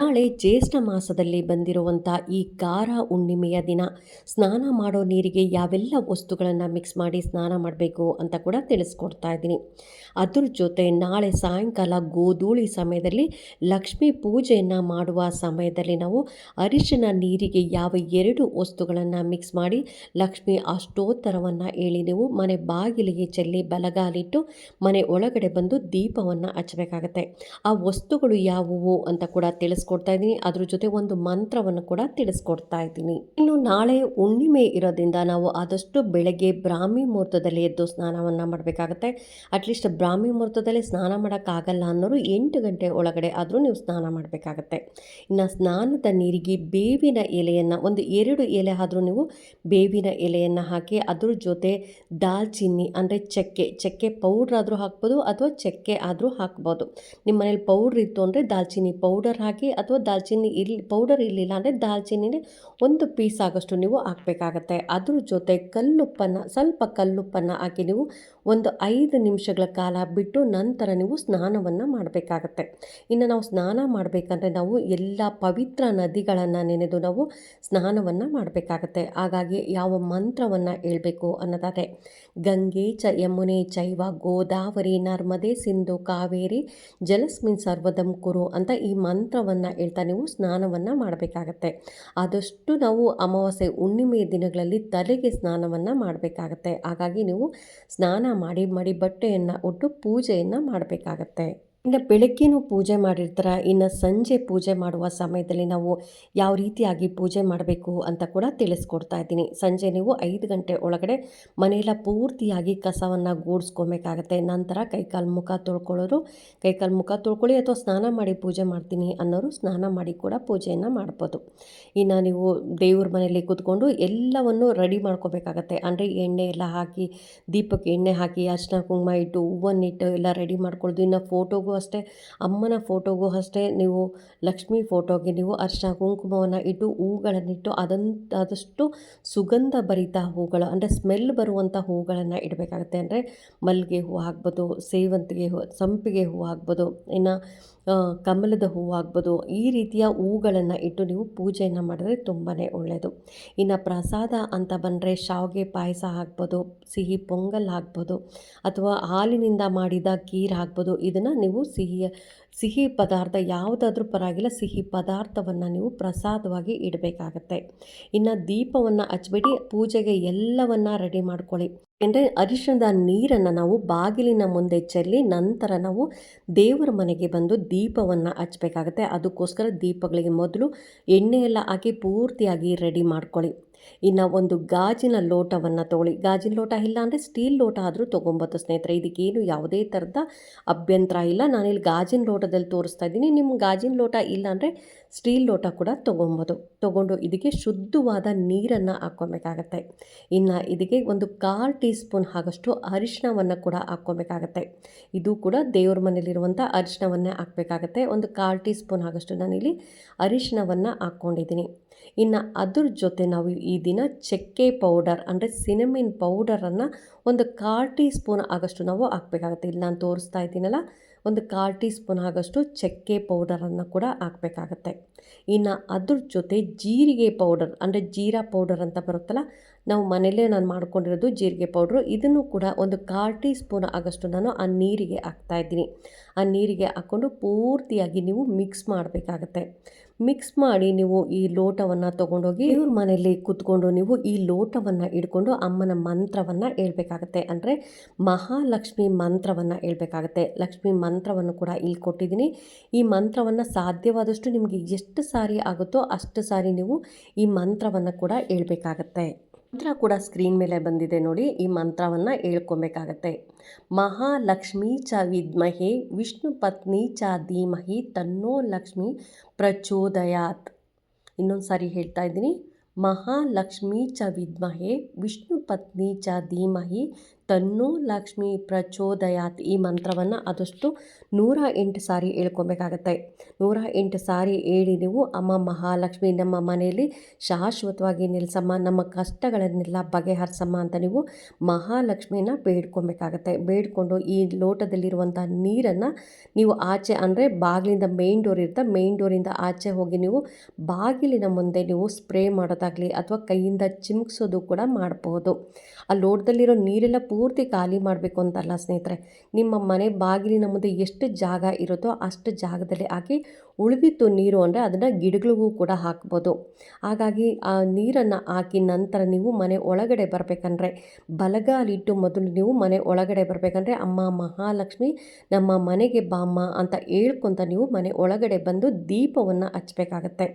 ನಾಳೆ ಜ್ಯೇಷ್ಠ ಮಾಸದಲ್ಲಿ ಬಂದಿರುವಂಥ ಈ ಗಾರ ಹುಣ್ಣಿಮೆಯ ದಿನ, ಸ್ನಾನ ಮಾಡೋ ನೀರಿಗೆ ಯಾವೆಲ್ಲ ವಸ್ತುಗಳನ್ನು ಮಿಕ್ಸ್ ಮಾಡಿ ಸ್ನಾನ ಮಾಡಬೇಕು ಅಂತ ಕೂಡ ತಿಳಿಸ್ಕೊಡ್ತಾ ಇದ್ದೀನಿ. ಅದ್ರ ಜೊತೆ ನಾಳೆ ಸಾಯಂಕಾಲ ಗೋಧೂಳಿ ಸಮಯದಲ್ಲಿ ಲಕ್ಷ್ಮೀ ಪೂಜೆಯನ್ನು ಮಾಡುವ ಸಮಯದಲ್ಲಿ ನಾವು ಅರಿಶಿನ ನೀರಿಗೆ ಯಾವ ಎರಡು ವಸ್ತುಗಳನ್ನು ಮಿಕ್ಸ್ ಮಾಡಿ ಲಕ್ಷ್ಮಿ ಅಷ್ಟೋತ್ತರವನ್ನು ಹೇಳಿ ನೀವು ಮನೆ ಬಾಗಿಲಿಗೆ ಚೆಲ್ಲಿ ಬಲಗಾಲಿಟ್ಟು ಮನೆ ಒಳಗಡೆ ಬಂದು ದೀಪವನ್ನು ಹಚ್ಚಬೇಕಾಗತ್ತೆ. ಆ ವಸ್ತುಗಳು ಯಾವುವು ಅಂತ ಕೂಡ ತಿಳಿಸ್ಕೊಡ್ತಾ ಇದ್ದೀನಿ. ಅದ್ರ ಜೊತೆ ಒಂದು ಮಂತ್ರವನ್ನು ಕೂಡ ತಿಳಿಸ್ಕೊಡ್ತಾ ಇದ್ದೀನಿ. ಇನ್ನು ನಾಳೆ ಹುಣ್ಣಿಮೆ ಇರೋದ್ರಿಂದ ನಾವು ಆದಷ್ಟು ಬೆಳಗ್ಗೆ ಬ್ರಾಹ್ಮಿ ಮುಹೂರ್ತದಲ್ಲಿ ಎದ್ದು ಸ್ನಾನವನ್ನು ಮಾಡಬೇಕಾಗತ್ತೆ. ಅಟ್ಲೀಸ್ಟ್ ಬ್ರಾಹ್ಮಿ ಮುಹೂರ್ತದಲ್ಲಿ ಸ್ನಾನ ಮಾಡೋಕ್ಕಾಗಲ್ಲ ಅನ್ನೋರು ಎಂಟು ಗಂಟೆ ಒಳಗಡೆ ಆದರೂ ನೀವು ಸ್ನಾನ ಮಾಡಬೇಕಾಗತ್ತೆ. ಇನ್ನು ಸ್ನಾನದ ನೀರಿಗೆ ಬೇವಿನ ಎಲೆಯನ್ನು, ಒಂದು ಎರಡು ಎಲೆ ಆದರೂ ನೀವು ಬೇವಿನ ಎಲೆಯನ್ನು ಹಾಕಿ ಅದ್ರ ಜೊತೆ ದಾಲ್ಚಿನ್ನಿ, ಅಂದರೆ ಚಕ್ಕೆ ಚಕ್ಕೆ ಪೌಡ್ರ್ ಆದರೂ ಹಾಕ್ಬೋದು ಅಥವಾ ಚಕ್ಕೆ ಆದರೂ ಹಾಕ್ಬೋದು. ನಿಮ್ಮ ಮನೇಲಿ ಪೌಡ್ರ್ ಇತ್ತು ಅಂದರೆ ದಾಲ್ಚಿನ್ನಿ ಪೌಡರ್ ಹಾಕಿ ಅಥವಾ ದಾಲ್ಚಿನ್ನಿ ಇಲ್ಲಿ ಪೌಡರ್ ಇರಲಿಲ್ಲ ಅಂದರೆ ದಾಲ್ಚಿನ್ನಿನೇ ಒಂದು ಪೀಸ್ ಆಗೋಷ್ಟು ನೀವು ಹಾಕಬೇಕಾಗತ್ತೆ. ಅದ್ರ ಜೊತೆ ಕಲ್ಲುಪ್ಪನ್ನು, ಸ್ವಲ್ಪ ಕಲ್ಲುಪ್ಪನ್ನು ಹಾಕಿ ನೀವು ಒಂದು ಐದು ನಿಮಿಷಗಳ ಕಾಲ ಬಿಟ್ಟು ನಂತರ ನೀವು ಸ್ನಾನವನ್ನು ಮಾಡಬೇಕಾಗತ್ತೆ. ಇನ್ನು ನಾವು ಸ್ನಾನ ಮಾಡಬೇಕಂದ್ರೆ ನಾವು ಎಲ್ಲ ಪವಿತ್ರ ನದಿಗಳನ್ನು ನೆನೆದು ನಾವು ಸ್ನಾನವನ್ನು ಮಾಡಬೇಕಾಗತ್ತೆ. ಹಾಗಾಗಿ ಯಾವ ಮಂತ್ರವನ್ನು ಹೇಳಬೇಕು ಅನ್ನೋದಾದರೆ, ಗಂಗೆ ಚ ಯಮುನೆ ಚೈವ ಗೋದಾವರಿ ನರ್ಮದೆ ಸಿಂಧು ಕಾವೇರಿ ಜಲಸ್ಮಿನ್ ಸರ್ವದಂ ಕುರು ಅಂತ ಈ ಮಂತ್ರವನ್ನು ಹೇಳ್ತಾ ನೀವು ಸ್ನಾನವನ್ನು ಮಾಡಬೇಕಾಗತ್ತೆ. ಆದಷ್ಟು ನಾವು ಅಮಾವಾಸ್ಯೆ ಹುಣ್ಣಿಮೆ ದಿನಗಳಲ್ಲಿ ತಲೆಗೆ ಸ್ನಾನವನ್ನು ಮಾಡಬೇಕಾಗತ್ತೆ. ಹಾಗಾಗಿ ನೀವು ಸ್ನಾನ ಮಾಡಿ ಮಾಡಿ ಬಟ್ಟೆಯನ್ನು ಉಟ್ಟು ಪೂಜೆಯನ್ನು ಮಾಡಬೇಕಾಗತ್ತೆ. ಇನ್ನು ಬೆಳಗ್ಗೆನೂ ಪೂಜೆ ಮಾಡಿರ್ತಾರೆ, ಇನ್ನು ಸಂಜೆ ಪೂಜೆ ಮಾಡುವ ಸಮಯದಲ್ಲಿ ನಾವು ಯಾವ ರೀತಿಯಾಗಿ ಪೂಜೆ ಮಾಡಬೇಕು ಅಂತ ಕೂಡ ತಿಳಿಸ್ಕೊಡ್ತಾ ಇದ್ದೀನಿ. ಸಂಜೆ ನೀವು ಐದು ಗಂಟೆ ಒಳಗಡೆ ಮನೆಯೆಲ್ಲ ಪೂರ್ತಿಯಾಗಿ ಕಸವನ್ನು ಗೂಡಿಸ್ಕೊಬೇಕಾಗತ್ತೆ. ನಂತರ ಕೈಕಾಲು ಮುಖ ತೊಳ್ಕೊಳ್ಳೋರು, ಕೈಕಾಲು ಮುಖ ತೊಳ್ಕೊಳ್ಳಿ ಅಥವಾ ಸ್ನಾನ ಮಾಡಿ ಪೂಜೆ ಮಾಡ್ತೀನಿ ಅನ್ನೋರು ಸ್ನಾನ ಮಾಡಿ ಕೂಡ ಪೂಜೆಯನ್ನು ಮಾಡ್ಬೋದು. ಇನ್ನು ನೀವು ದೇವ್ರ ಮನೆಯಲ್ಲಿ ಕೂತ್ಕೊಂಡು ಎಲ್ಲವನ್ನು ರೆಡಿ ಮಾಡ್ಕೋಬೇಕಾಗತ್ತೆ. ಅಂದರೆ ಎಣ್ಣೆ ಎಲ್ಲ ಹಾಕಿ, ದೀಪಕ್ಕೆ ಎಣ್ಣೆ ಹಾಕಿ, ಅರ್ಶಿನ ಕುಂಕುಮ ಇಟ್ಟು ಹೂವನ್ನಿಟ್ಟು ಎಲ್ಲ ರೆಡಿ ಮಾಡ್ಕೊಳ್ಳೋದು ಇನ್ನು ಫೋಟೋಗೂ ಅಷ್ಟೇ, ಅಮ್ಮನ ಫೋಟೋಗೂ ಅಷ್ಟೇ ನೀವು ಲಕ್ಷ್ಮೀ ಫೋಟೋಗೆ ನೀವು ಅರ್ಶಿನ ಕುಂಕುಮವನ್ನು ಇಟ್ಟು ಹೂಗಳನ್ನಿಟ್ಟು ಅದಂತ ಆದಷ್ಟು ಸುಗಂಧ ಭರಿತ ಹೂಗಳು, ಅಂದರೆ ಸ್ಮೆಲ್ ಬರುವಂಥ ಹೂಗಳನ್ನು ಇಡಬೇಕಾಗತ್ತೆ. ಅಂದರೆ ಮಲ್ಲಿಗೆ ಹೂವು ಆಗ್ಬೋದು, ಸೇವಂತಿಗೆ ಹೂ, ಸಂಪಿಗೆ ಹೂವು ಆಗ್ಬೋದು, ಇನ್ನು ಕಮಲದ ಹೂವು ಆಗ್ಬೋದು, ಈ ರೀತಿಯ ಹೂಗಳನ್ನು ಇಟ್ಟು ನೀವು ಪೂಜೆಯನ್ನು ಮಾಡಿದ್ರೆ ತುಂಬಾ ಒಳ್ಳೆಯದು ಇನ್ನು ಪ್ರಸಾದ ಅಂತ ಬಂದರೆ ಶಾವಿಗೆ ಪಾಯಸ ಆಗ್ಬೋದು, ಸಿಹಿ, ಪೊಂಗಲ್ ಆಗ್ಬೋದು, ಅಥವಾ ಹಾಲಿನಿಂದ ಮಾಡಿದ ಕೀರ್ ಆಗ್ಬೋದು, ಇದನ್ನು ನೀವು ಸಿಹಿಯ ಸಿಹಿ ಪದಾರ್ಥ ಯಾವುದಾದ್ರೂ ಪರವಾಗಿಲ್ಲ, ಸಿಹಿ ಪದಾರ್ಥವನ್ನು ನೀವು ಪ್ರಸಾದವಾಗಿ ಇಡಬೇಕಾಗತ್ತೆ. ಇನ್ನು ದೀಪವನ್ನು ಹಚ್ಬಿಡಿ, ಪೂಜೆಗೆ ಎಲ್ಲವನ್ನು ರೆಡಿ ಮಾಡ್ಕೊಳ್ಳಿ. ಅಂದರೆ ಅರಿಶಿಣದ ನೀರನ್ನು ನಾವು ಬಾಗಿಲಿನ ಮುಂದೆ ಚೆಲ್ಲಿ ನಂತರ ನಾವು ದೇವರ ಮನೆಗೆ ಬಂದು ದೀಪವನ್ನು ಹಚ್ಬೇಕಾಗತ್ತೆ. ಅದಕ್ಕೋಸ್ಕರ ದೀಪಗಳಿಗೆ ಮೊದಲು ಎಣ್ಣೆಯೆಲ್ಲ ಹಾಕಿ ಪೂರ್ತಿಯಾಗಿ ರೆಡಿ ಮಾಡ್ಕೊಳ್ಳಿ. ಇನ್ನು ಒಂದು ಗಾಜಿನ ಲೋಟವನ್ನು ತೊಗೊಳ್ಳಿ. ಗಾಜಿನ ಲೋಟ ಇಲ್ಲ ಅಂದರೆ ಸ್ಟೀಲ್ ಲೋಟ ಆದರೂ ತೊಗೊಬೋದು ಸ್ನೇಹಿತರೆ. ಇದಕ್ಕೇನು ಯಾವುದೇ ಥರದ ಅಭ್ಯಂತರ ಇಲ್ಲ. ನಾನಿಲ್ಲಿ ಗಾಜಿನ ಲೋಟದಲ್ಲಿ ತೋರಿಸ್ತಾ ಇದ್ದೀನಿ. ನಿಮ್ಮ ಗಾಜಿನ ಲೋಟ ಇಲ್ಲ ಅಂದರೆ ಸ್ಟೀಲ್ ಲೋಟ ಕೂಡ ತೊಗೊಬೋದು. ತೊಗೊಂಡು ಇದಕ್ಕೆ ಶುದ್ಧವಾದ ನೀರನ್ನು ಹಾಕ್ಕೊಬೇಕಾಗತ್ತೆ. ಇನ್ನು ಇದಕ್ಕೆ ಒಂದು ಕಾಲು ಟೀ ಸ್ಪೂನ್ ಆಗಷ್ಟು ಅರಿಶಿಣವನ್ನು ಕೂಡ ಹಾಕ್ಕೊಬೇಕಾಗತ್ತೆ. ಇದು ಕೂಡ ದೇವ್ರ ಮನೇಲಿರುವಂಥ ಅರಿಶಿಣವನ್ನೇ ಹಾಕಬೇಕಾಗತ್ತೆ. ಒಂದು ಕಾಲು ಟೀ ಸ್ಪೂನ್ ಆಗಷ್ಟು ನಾನಿಲ್ಲಿ ಅರಿಶಿಣವನ್ನು ಹಾಕ್ಕೊಂಡಿದ್ದೀನಿ. ಇನ್ನು ಅದ್ರ ಜೊತೆ ನಾವು ಈ ದಿನ ಚಕ್ಕೆ ಪೌಡರ್ ಅಂದರೆ ಸಿನಮಿನ್ ಪೌಡರನ್ನು ಒಂದು ಕಾಲು ಟೀ ಸ್ಪೂನ್ ಆಗಷ್ಟು ನಾವು ಹಾಕಬೇಕಾಗತ್ತೆ. ಇಲ್ಲಿ ನಾನು ತೋರಿಸ್ತಾ ಇದ್ದೀನಲ್ಲ, ಒಂದು ಕಾಲು ಟೀ ಸ್ಪೂನ್ ಆಗಷ್ಟು ಚಕ್ಕೆ ಪೌಡರನ್ನು ಕೂಡ ಹಾಕಬೇಕಾಗತ್ತೆ. ಇನ್ನು ಅದ್ರ ಜೊತೆ ಜೀರಿಗೆ ಪೌಡರ್, ಅಂದರೆ ಜೀರಾ ಪೌಡರ್ ಅಂತ ಬರುತ್ತಲ್ಲ, ನಾವು ಮನೆಯಲ್ಲೇ ನಾನು ಮಾಡ್ಕೊಂಡಿರೋದು ಜೀರಿಗೆ ಪೌಡ್ರು. ಇದನ್ನು ಕೂಡ ಒಂದು ಕಾಲು ಟೀ ಸ್ಪೂನ್ ಆಗಷ್ಟು ನಾನು ಆ ನೀರಿಗೆ ಹಾಕ್ತಾಯಿದ್ದೀನಿ ಆ ನೀರಿಗೆ ಹಾಕ್ಕೊಂಡು ಪೂರ್ತಿಯಾಗಿ ನೀವು ಮಿಕ್ಸ್ ಮಾಡಬೇಕಾಗತ್ತೆ. ಮಿಕ್ಸ್ ಮಾಡಿ ನೀವು ಈ ಲೋಟವನ್ನು ತಗೊಂಡೋಗಿ ಇವ್ರ ಮನೆಯಲ್ಲಿ ಕೂತ್ಕೊಂಡು ನೀವು ಈ ಲೋಟವನ್ನು ಇಟ್ಕೊಂಡು ಅಮ್ಮನ ಮಂತ್ರವನ್ನು ಹೇಳ್ಬೇಕಾಗತ್ತೆ. ಅಂದರೆ ಮಹಾಲಕ್ಷ್ಮಿ ಮಂತ್ರವನ್ನು ಹೇಳ್ಬೇಕಾಗತ್ತೆ. ಲಕ್ಷ್ಮಿ ಮಂತ್ರವನ್ನು ಕೂಡ ಇಲ್ಲಿ ಕೊಟ್ಟಿದ್ದೀನಿ. ಈ ಮಂತ್ರವನ್ನು ಸಾಧ್ಯವಾದಷ್ಟು ನಿಮಗೆ ಎಷ್ಟು ಸಾರಿ ಆಗುತ್ತೋ ಅಷ್ಟು ಸಾರಿ ನೀವು ಈ ಮಂತ್ರವನ್ನು ಕೂಡ ಹೇಳ್ಬೇಕಾಗತ್ತೆ. ಮಂತ್ರ ಕೂಡ ಸ್ಕ್ರೀನ್ ಮೇಲೆ ಬಂದಿದೆ ನೋಡಿ, ಈ ಮಂತ್ರವನ್ನು ಹೇಳ್ಕೊಬೇಕಾಗತ್ತೆ. ಮಹಾಲಕ್ಷ್ಮೀ ಚ ವಿದ್ಮಹೆ, ವಿಷ್ಣು ಪತ್ನಿ ಚ ಧೀಮಹಿ, ತನ್ನೋ ಲಕ್ಷ್ಮಿ ಪ್ರಚೋದಯಾತ್. ಇನ್ನೊಂದು ಸಾರಿ ಹೇಳ್ತಾ ಇದ್ದೀನಿ. ಮಹಾಲಕ್ಷ್ಮೀ ಚ ವಿದ್ಮಹೆ, ವಿಷ್ಣು ಪತ್ನಿ ಚ ಧೀಮಹಿ ತನ್ನೋ ಲಕ್ಷ್ಮಿ ಪ್ರಚೋದಯಾತ್ ಈ ಮಂತ್ರವನ್ನು ಆದಷ್ಟು ನೂರ ಎಂಟು ಸಾರಿ ಹೇಳ್ಕೊಬೇಕಾಗತ್ತೆ. ನೂರ ಎಂಟು ಸಾರಿ ಹೇಳಿ ನೀವು ಅಮ್ಮ ಮಹಾಲಕ್ಷ್ಮಿ, ನಮ್ಮ ಮನೆಯಲ್ಲಿ ಶಾಶ್ವತವಾಗಿ ನಿಲ್ಲಿಸಮ್ಮ ನಮ್ಮ ಕಷ್ಟಗಳನ್ನೆಲ್ಲ ಬಗೆಹರಿಸಮ್ಮ ಅಂತ ನೀವು ಮಹಾಲಕ್ಷ್ಮಿನ ಬೇಡ್ಕೊಬೇಕಾಗತ್ತೆ. ಬೇಡ್ಕೊಂಡು ಈ ಲೋಟದಲ್ಲಿರುವಂಥ ನೀರನ್ನು ನೀವು ಆಚೆ ಅಂದರೆ ಬಾಗಿಲಿಂದ ಮೇನ್ ಡೋರ್ ಇರುತ್ತೆ. ಮೇನ್ ಡೋರಿಂದ ಆಚೆ ಹೋಗಿ ನೀವು ಬಾಗಿಲಿನ ಮುಂದೆ ನೀವು ಸ್ಪ್ರೇ ಮಾಡೋದಾಗಲಿ ಅಥವಾ ಕೈಯಿಂದ ಚಿಮ್ಕಿಸೋದು ಕೂಡ ಮಾಡಬಹುದು ಆ ಲೋಟದಲ್ಲಿರೋ ನೀರೆಲ್ಲ ಪೂರ್ತಿ ಖಾಲಿ ಮಾಡಬೇಕು ಅಂತಲ್ಲ ಸ್ನೇಹಿತರೆ. ನಿಮ್ಮ ಮನೆ ಬಾಗಿಲಿನ ಮುಂದೆ ಎಷ್ಟು ಜಾಗ ಇರುತ್ತೋ ಅಷ್ಟು ಜಾಗದಲ್ಲಿ ಹಾಕಿ ಉಳಿದಿತ್ತು ನೀರು ಅಂದರೆ ಅದನ್ನು ಗಿಡಗಳಿಗೂ ಕೂಡ ಹಾಕ್ಬೋದು. ಹಾಗಾಗಿ ಆ ನೀರನ್ನು ಹಾಕಿ ನಂತರ ನೀವು ಮನೆ ಒಳಗಡೆ ಬರಬೇಕಂದ್ರೆ ಬಲಗಾಲಿಟ್ಟು ಮೊದಲು ನೀವು ಮನೆ ಒಳಗಡೆ ಬರಬೇಕಂದ್ರೆ ಅಮ್ಮ ಮಹಾಲಕ್ಷ್ಮಿ, ನಮ್ಮ ಮನೆಗೆ ಬಾಮ್ಮ ಅಂತ ಹೇಳ್ಕೊತ ನೀವು ಮನೆ ಒಳಗಡೆ ಬಂದು ದೀಪವನ್ನು ಹಚ್ಚಬೇಕಾಗತ್ತೆ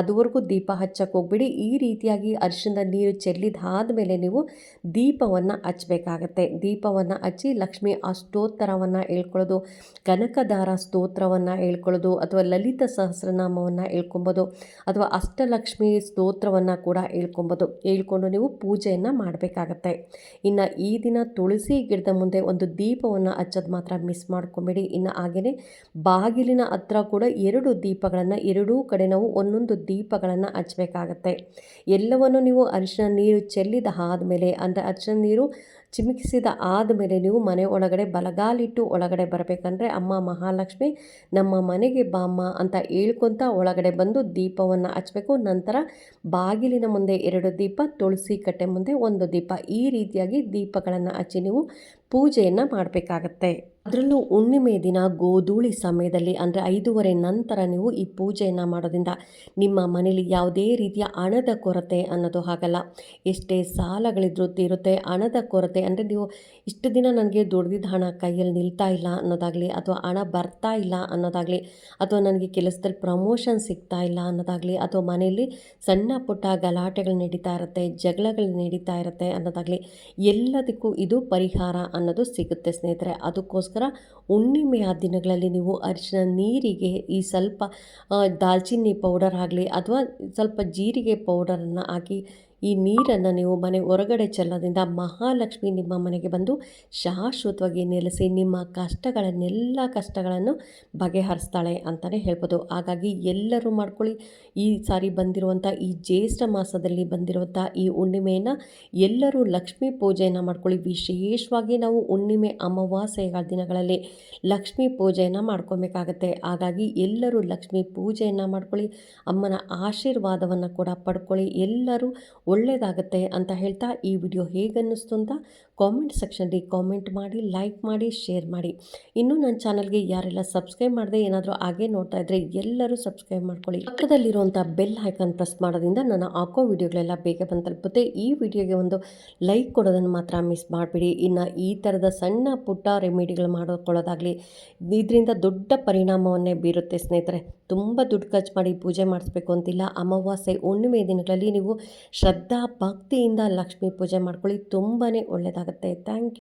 ಅದುವರೆಗೂ ದೀಪ ಹಚ್ಚಕ್ಕೆ ಹೋಗ್ಬಿಡಿ. ಈ ರೀತಿಯಾಗಿ ಅರಿಶಿಣದ ನೀರು ಚೆಲ್ಲಿದಾದ ಮೇಲೆ ನೀವು ದೀಪವನ್ನು ಹಚ್ಚಬೇಕಾಗತ್ತೆ ದೀಪವನ್ನು ಹಚ್ಚಿ ಲಕ್ಷ್ಮಿ ಅಷ್ಟೋತ್ತರವನ್ನು ಹೇಳ್ಕೊಳ್ಳೋದು, ಕನಕದಾರ ಸ್ತೋತ್ರವನ್ನು ಹೇಳ್ಕೊಳ್ಳೋದು ಅಥವಾ ಲಲಿತ ಸಹಸ್ರನಾಮವನ್ನು ಹೇಳ್ಕೊಬೋದು ಅಥವಾ ಅಷ್ಟಲಕ್ಷ್ಮಿ ಸ್ತೋತ್ರವನ್ನು ಕೂಡ ಹೇಳ್ಕೊಬೋದು. ಹೇಳ್ಕೊಂಡು ನೀವು ಪೂಜೆಯನ್ನು ಮಾಡಬೇಕಾಗತ್ತೆ. ಇನ್ನು ಈ ದಿನ ತುಳಸಿ ಗಿಡದ ಮುಂದೆ ಒಂದು ದೀಪವನ್ನು ಹಚ್ಚೋದು ಮಾತ್ರ ಮಿಸ್ ಮಾಡ್ಕೊಬೇಡಿ. ಇನ್ನು ಹಾಗೆಯೇ ಬಾಗಿಲಿನ ಹತ್ರ ಕೂಡ ಎರಡು ದೀಪಗಳನ್ನು, ಎರಡೂ ಕಡೆ ನಾವು ಒಂದೊಂದು ದೀಪಗಳನ್ನು ಹಚ್ಚಬೇಕಾಗತ್ತೆ. ಎಲ್ಲವನ್ನು ನೀವು ಅರಿಶಿನ ನೀರು ಚೆಲ್ಲಿದ ಆದಮೇಲೆ ಅಂದರೆ ಅರಿಶಿನ ನೀರು ಚಿಮುಕಿಸಿದ ಆದಮೇಲೆ ನೀವು ಮನೆ ಒಳಗಡೆ ಬಲಗಾಲಿಟ್ಟು ಒಳಗಡೆ ಬರಬೇಕಂದ್ರೆ ಅಮ್ಮ ಮಹಾಲಕ್ಷ್ಮಿ ನಮ್ಮ ಮನೆಗೆ ಬಾಮ್ಮ ಅಂತ ಹೇಳ್ಕೊತ ಒಳಗಡೆ ಬಂದು ದೀಪವನ್ನು ಹಚ್ಚಬೇಕು ನಂತರ ಬಾಗಿಲಿನ ಮುಂದೆ ಎರಡು ದೀಪ, ತುಳಸಿ ಕಟ್ಟೆ ಮುಂದೆ ಒಂದು ದೀಪ. ಈ ರೀತಿಯಾಗಿ ದೀಪಗಳನ್ನು ಹಚ್ಚಿ ನೀವು ಪೂಜೆಯನ್ನು ಮಾಡಬೇಕಾಗತ್ತೆ. ಅದರಲ್ಲೂ ಹುಣ್ಣಿಮೆ ದಿನ ಗೋಧೂಳಿ ಸಮಯದಲ್ಲಿ ಅಂದರೆ ಐದೂವರೆ ನಂತರ ನೀವು ಈ ಪೂಜೆಯನ್ನು ಮಾಡೋದ್ರಿಂದ ನಿಮ್ಮ ಮನೇಲಿ ಯಾವುದೇ ರೀತಿಯ ಹಣದ ಕೊರತೆ ಅನ್ನೋದು ಆಗಲ್ಲ ಎಷ್ಟೇ ಸಾಲಗಳಿದ್ರೂ ತೀರುತ್ತೆ. ಹಣದ ಕೊರತೆ ಅಂದರೆ ನೀವು ಇಷ್ಟು ದಿನ ನನಗೆ ದುಡ್ದಿದ್ದ ಹಣ ಕೈಯಲ್ಲಿ ನಿಲ್ತಾ ಇಲ್ಲ ಅನ್ನೋದಾಗಲಿ ಅಥವಾ ಹಣ ಬರ್ತಾ ಇಲ್ಲ ಅನ್ನೋದಾಗಲಿ ಅಥವಾ ನನಗೆ ಕೆಲಸದಲ್ಲಿ ಪ್ರಮೋಷನ್ ಸಿಗ್ತಾ ಇಲ್ಲ ಅನ್ನೋದಾಗಲಿ ಅಥವಾ ಮನೆಯಲ್ಲಿ ಸಣ್ಣ ಪುಟ್ಟ ಗಲಾಟೆಗಳು ನಡೀತಾ ಇರುತ್ತೆ, ಜಗಳಗಳು ನಡೀತಾ ಇರುತ್ತೆ ಅನ್ನೋದಾಗಲಿ ಎಲ್ಲದಕ್ಕೂ ಇದು ಪರಿಹಾರ ಅನ್ನೋದು ಸಿಗುತ್ತೆ ಸ್ನೇಹಿತರೆ. ಅದಕ್ಕೋಸ್ಕರ ಹುಣ್ಣಿಮೆಯ ದಿನಗಳಲ್ಲಿ ನೀವು ಅರಿಶಿನ ನೀರಿಗೆ ಈ ಸ್ವಲ್ಪ ದಾಲ್ಚಿನ್ನಿ ಪೌಡರ್ ಆಗಲಿ ಅಥವಾ ಸ್ವಲ್ಪ ಜೀರಿಗೆ ಪೌಡರನ್ನು ಹಾಕಿ ಈ ನೀರನ್ನು ನೀವು ಮನೆ ಹೊರಗಡೆ ಚೆಲ್ಲೋದ್ರಿಂದ ಮಹಾಲಕ್ಷ್ಮಿ ನಿಮ್ಮ ಮನೆಗೆ ಬಂದು ಶಾಶ್ವತವಾಗಿ ನೆಲೆಸಿ ನಿಮ್ಮ ಕಷ್ಟಗಳನ್ನೆಲ್ಲ ಕಷ್ಟಗಳನ್ನು ಬಗೆಹರಿಸ್ತಾಳೆ ಅಂತಲೇ ಹೇಳ್ಬೋದು. ಹಾಗಾಗಿ ಎಲ್ಲರೂ ಮಾಡ್ಕೊಳ್ಳಿ. ಈ ಸಾರಿ ಬಂದಿರುವಂಥ ಈ ಜ್ಯೇಷ್ಠ ಮಾಸದಲ್ಲಿ ಬಂದಿರುವಂಥ ಈ ಹುಣ್ಣಿಮೆಯನ್ನು ಎಲ್ಲರೂ ಲಕ್ಷ್ಮೀ ಪೂಜೆಯನ್ನು ಮಾಡ್ಕೊಳ್ಳಿ. ವಿಶೇಷವಾಗಿ ನಾವು ಹುಣ್ಣಿಮೆ ಅಮಾವಾಸ್ಯೆಗಳ ದಿನಗಳಲ್ಲಿ ಲಕ್ಷ್ಮೀ ಪೂಜೆಯನ್ನು ಮಾಡ್ಕೊಬೇಕಾಗತ್ತೆ. ಹಾಗಾಗಿ ಎಲ್ಲರೂ ಲಕ್ಷ್ಮೀ ಪೂಜೆಯನ್ನು ಮಾಡ್ಕೊಳ್ಳಿ. ಅಮ್ಮನ ಆಶೀರ್ವಾದವನ್ನು ಕೂಡ ಪಡ್ಕೊಳ್ಳಿ. ಎಲ್ಲರೂ ಒಳ್ಳೆಯದಾಗತ್ತೆ ಅಂತ ಹೇಳ್ತಾ ಈ ವಿಡಿಯೋ ಹೇಗನ್ನಿಸ್ತು ಅಂತ ಕಾಮೆಂಟ್ ಸೆಕ್ಷನಲ್ಲಿ ಕಾಮೆಂಟ್ ಮಾಡಿ ಲೈಕ್ ಮಾಡಿ ಶೇರ್ ಮಾಡಿ. ಇನ್ನೂ ನನ್ನ ಚಾನಲ್ಗೆ ಯಾರೆಲ್ಲ ಸಬ್ಸ್ಕ್ರೈಬ್ ಮಾಡದೆ ಏನಾದರೂ ಹಾಗೆ ನೋಡ್ತಾ ಇದ್ದರೆ ಎಲ್ಲರೂ ಸಬ್ಸ್ಕ್ರೈಬ್ ಮಾಡ್ಕೊಳ್ಳಿ. ಪಕ್ಕದಲ್ಲಿರುವಂಥ ಬೆಲ್ ಐಕಾನ್ ಪ್ರೆಸ್ ಮಾಡೋದ್ರಿಂದ ನಾನು ಹಾಕೋ ವಿಡಿಯೋಗಳೆಲ್ಲ ಬೇಗ ಬಂದು ತಲುಪುತ್ತೆ. ಈ ವಿಡಿಯೋಗೆ ಒಂದು ಲೈಕ್ ಕೊಡೋದನ್ನು ಮಾತ್ರ ಮಿಸ್ ಮಾಡಬೇಡಿ. ಇನ್ನು ಈ ಥರದ ಸಣ್ಣ ಪುಟ್ಟ ರೆಮಿಡಿಗಳು ಮಾಡಿಕೊಳ್ಳೋದಾಗಲಿ ಇದರಿಂದ ದೊಡ್ಡ ಪರಿಣಾಮವನ್ನೇ ಬೀರುತ್ತೆ ಸ್ನೇಹಿತರೆ. ತುಂಬ ದುಡ್ಡು ಖರ್ಚು ಮಾಡಿ ಪೂಜೆ ಮಾಡಿಸ್ಬೇಕು ಅಂತಿಲ್ಲ. ಅಮಾವಾಸ್ಯೆ ಹುಣ್ಣಿಮೆ ದಿನಗಳಲ್ಲಿ ನೀವು ಶ್ರದ್ಧಾ ಭಕ್ತಿಯಿಂದ ಲಕ್ಷ್ಮೀ ಪೂಜೆ ಮಾಡ್ಕೊಳ್ಳಿ. ತುಂಬಾ ಒಳ್ಳೆಯದಾಗುತ್ತೆ ಥ್ಯಾಂಕ್ ಯು